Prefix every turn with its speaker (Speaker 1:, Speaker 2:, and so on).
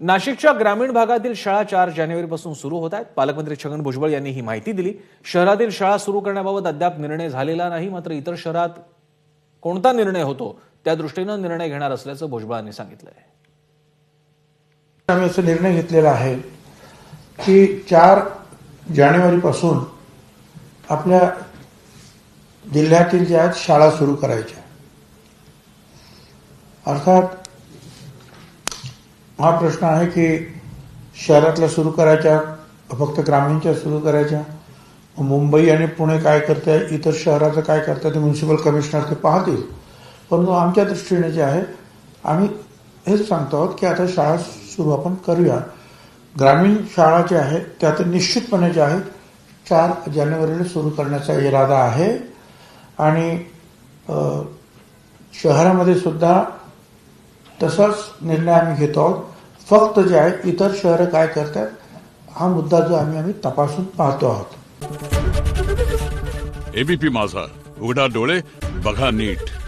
Speaker 1: नाशिकच्या ग्रामीण भागातील शाळा चार जानेवारीपासून सुरू होत आहेत. पालकमंत्री छगन भुजबळ यांनी ही माहिती दिली. शहरातील शाळा सुरू करण्याबाबत अद्याप निर्णय झालेला नाही मात्र इतर शहरात कोणता निर्णय होतो त्या दृष्टीनं निर्णय घेणार असल्याचं भुजबळांनी सांगितलं आहे
Speaker 2: आम्ही असा निर्णय घेतलेला आहे की चार जानेवारीपासून आपल्या जिल्ह्यातील ज्या आहेत शाळा सुरू करायच्या. अर्थात हा प्रश्न आहे की शहरातल्या सुरू करायच्या फक्त ग्रामीणच्या सुरू करायच्या? मुंबई आणि पुणे काय करते इतर शहराचं काय करतात ते म्युन्सिपल कमिशनर ते पाहतील. परंतु आमच्या दृष्टीने जे आहे आम्ही हेच सांगतो आहोत की आता शाळा सुरू आपण करूया. ग्रामीण शाळा ज्या आहेत त्या तर निश्चितपणे ज्या आहेत चार जानेवारीला सुरू करण्याचा इरादा आहे. आणि शहरामध्ये सुद्धा तसाच निर्णय आम्ही घेतो आहोत. फक्त जे आहे इतर शहरं काय करतात हा मुद्दा जो आम्ही आम्ही तपासून पाहतो आहोत.
Speaker 3: एबीपी माझा. उघडा डोळे बघा नीट.